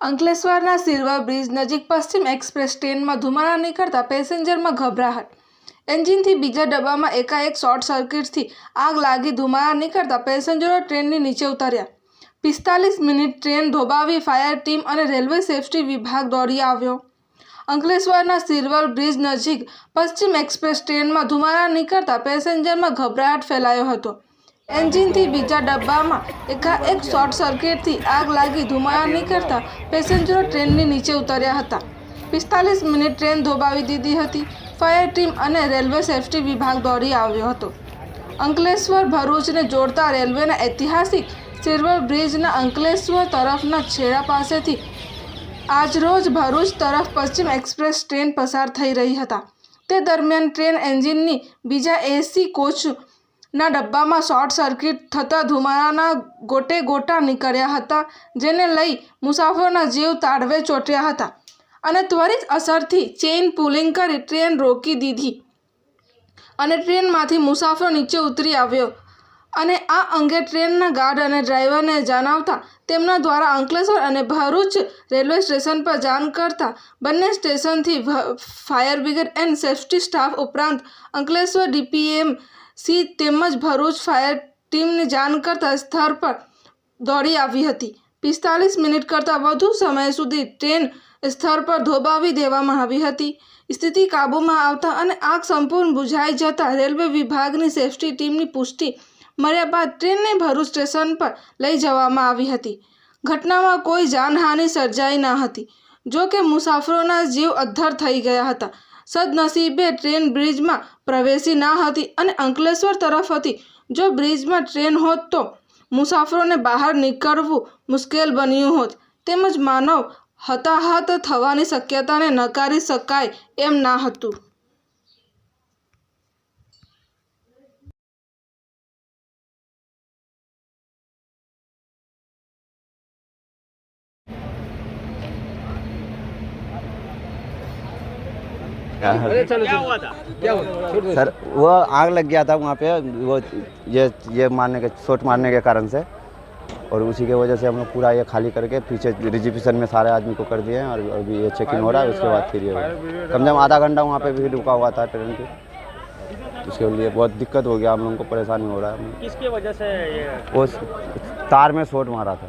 અંકલેશ્વરના silver bridge નજીક પશ્ચિમ એક્સપ્રેસ ટ્રેનમાં ધુમાડા નીકળતા પેસેન્જરમાં ગભરાહટ. એન્જિનથી બીજા ડબ્બામાં એકાએક શોર્ટ સર્કિટથી આગ લાગી ધુમાડા નીકળતા પેસેન્જરો ટ્રેનની નીચે ઉતર્યા. પિસ્તાલીસ મિનિટ ટ્રેન ધોબાવી ફાયર ટીમ અને રેલવે સેફટી વિભાગ દોડી આવ્યો. અંકલેશ્વરના સિલ્વર બ્રિજ નજીક પશ્ચિમ એક્સપ્રેસ ટ્રેનમાં ધુમાડા નીકળતા પેસેન્જરમાં ગભરાટ ફેલાયો હતો. એન્જિનથી બીજા ડબ્બામાં એકાએક શોર્ટ સર્કિટથી આગ લાગી ધુમાડા નીકળતા પેસેન્જરો ટ્રેનની નીચે ઉતર્યા હતા. પિસ્તાલીસ મિનિટ ટ્રેન ધોબાવી દીધી હતી. ફાયર ટીમ અને રેલવે સેફટી વિભાગ દોડી આવ્યો હતો. અંકલેશ્વર ભરૂચને જોડતા રેલવેના ઐતિહાસિક સિલ્વર બ્રિજના અંકલેશ્વર તરફના છેડા પાસેથી આજરોજ ભરૂચ તરફ પશ્ચિમ એક્સપ્રેસ ટ્રેન પસાર થઈ રહી હતા. તે દરમિયાન ટ્રેન એન્જિનની બીજા એસી કોચના ડબ્બામાં શોર્ટ સર્કિટ થતાં ધુમાડાના ગોટે ગોટા નીકળ્યા હતા, જેને લઈ મુસાફરોના જીવ તાળવે ચોંટ્યા હતા અને ત્વરિત અસરથી ચેઇન પુલિંગ કરી ટ્રેન રોકી દીધી. અને ટ્રેનમાંથી મુસાફરો નીચે ઉતરી આવ્યો. અને આ અંગે ટ્રેનના ગાર્ડ અને ડ્રાઈવરને જણાવતા તેમના દ્વારા અંકલેશ્વર અને ભરૂચ રેલવે સ્ટેશન પર જાણ કરતા બંને સ્ટેશનથી fire brigade and safety staff ઉપરાંત અંકલેશ્વર ડીપીએમ સી તેમજ ભરૂચ ફાયર ટીમને જાણ કરતા સ્થળ પર દોડી આવી હતી. પિસ્તાલીસ મિનિટ કરતાં વધુ સમય સુધી ટ્રેન સ્થળ પર ધોબાવી દેવામાં આવી હતી. સ્થિતિ કાબૂમાં આવતા અને આગ સંપૂર્ણ બુઝાઈ જતાં રેલવે વિભાગની સેફ્ટી ટીમની પુષ્ટિ મળ્યા બાદ ટ્રેનને ભરૂચ સ્ટેશન પર લઈ જવામાં આવી હતી. ઘટનામાં કોઈ જાનહાનિ સર્જાઈ ન હતી. જો કે મુસાફરોના જીવ અદ્ધર થઈ ગયા હતા. સદનસીબે ટ્રેન બ્રિજમાં પ્રવેશી ન હતી અને અંકલેશ્વર તરફ હતી. જો બ્રિજમાં ટ્રેન હોત તો મુસાફરોને બહાર નીકળવું મુશ્કેલ બન્યું હોત. તેમજ માનવ હતાહત થવાની શક્યતાને નકારી શકાય એમ ના હતું. क्या हुआ था? क्या हुआ सर वो आग लग गया था वहाँ पे वो ये ये मारने के शॉट मारने के कारण से। और उसी के वजह से हम लोग पूरा ये खाली करके पीछे रिजिपिशन में सारे आदमी को कर दिए हैं और अभी ये चेकिंग हो रहा है उसके बाद फिर ये कम से कम आधा घंटा वहाँ पे भी रुका हुआ था ट्रेन की। उसके लिए बहुत दिक्कत हो गया हम लोगों को परेशानी हो रहा है। किसकी वजह से ये वो तार में शॉट मारा था।